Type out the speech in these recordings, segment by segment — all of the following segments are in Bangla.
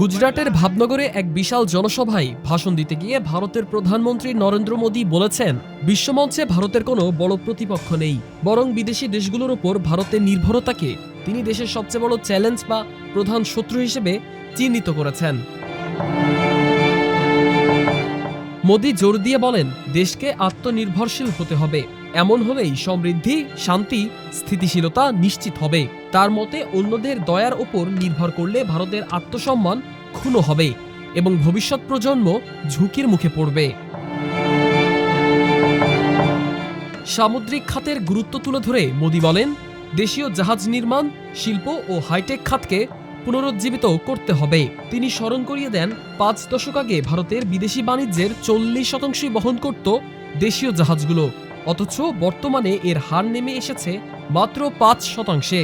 গুজরাটের ভাবনগরে এক বিশাল জনসভায় ভাষণ দিতে গিয়ে ভারতের প্রধানমন্ত্রী নরেন্দ্র মোদী বলেছেন, বিশ্বমঞ্চে ভারতের কোনো বড় প্রতিপক্ষ নেই, বরং বিদেশি দেশগুলোর উপর ভারতের নির্ভরতাকে তিনি দেশের সবচেয়ে বড় চ্যালেঞ্জ বা প্রধান শত্রু হিসেবে চিহ্নিত করেছেন। মোদী জোর দিয়ে বলেন, দেশকে আত্মনির্ভরশীল হতে হবে। এমন হলেই সমৃদ্ধি, শান্তি, স্থিতিশীলতা নিশ্চিত হবে। তার মতে, অন্যদের দয়ার ওপর নির্ভর করলে ভারতের আত্মসম্মান ক্ষুণ্ণ হবে এবং ভবিষ্যৎ প্রজন্ম ঝুঁকির মুখে পড়বে। সামুদ্রিক খাতের গুরুত্ব তুলে ধরে মোদি বলেন, দেশীয় জাহাজ নির্মাণ, শিল্প ও হাইটেক খাতকে পুনরুজ্জীবিত করতে হবে। তিনি স্মরণ করিয়ে দেন, পাঁচ দশক আগে ভারতের বিদেশি বাণিজ্যের চল্লিশ শতাংশই বহন করত দেশীয় জাহাজগুলো। অথচ বর্তমানে এর হার নেমে এসেছে মাত্র পাঁচ শতাংশে।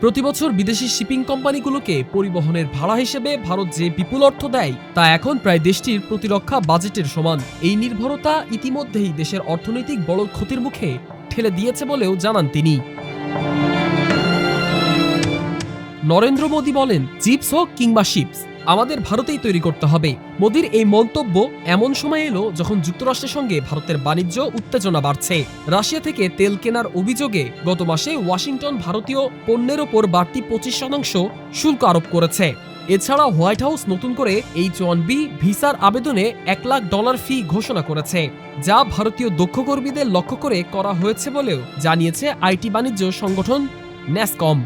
প্রতিবছর বিদেশি শিপিং কোম্পানিগুলোকে পরিবহনের ভাড়া হিসেবে ভারত যে বিপুল অর্থ দেয়, তা এখন প্রায় দেশটির প্রতিরক্ষা বাজেটের সমান। এই নির্ভরতা ইতিমধ্যেই দেশের অর্থনৈতিক বড় ক্ষতির মুখে ঠেলে দিয়েছে বলেও জানান তিনি। নরেন্দ্র মোদী বলেন চিপস হোক কিংবা শিপস আমাদের ভারতেই তৈরি করতে হবে। মোদীর এই মন্তব্য এমন সময় এলো যখন যুক্তরাষ্ট্রের সঙ্গে ভারতের বাণিজ্য উত্তেজনা বাড়ছে। রাশিয়া থেকে তেল কেনার অভিযোগে গত মাসে ওয়াশিংটন ভারতীয় পণ্যের ওপর বাড়তি পঁচিশ শতাংশ শুল্ক আরোপ করেছে। এছাড়া হোয়াইট হাউস নতুন করে এইচ ওয়ান বি ভিসার আবেদনে এক লাখ ডলার ফি ঘোষণা করেছে, যা ভারতীয় দক্ষ কর্মীদের লক্ষ্য করে করা হয়েছে বলেও জানিয়েছে আইটি বাণিজ্য সংগঠন ন্যাসকম।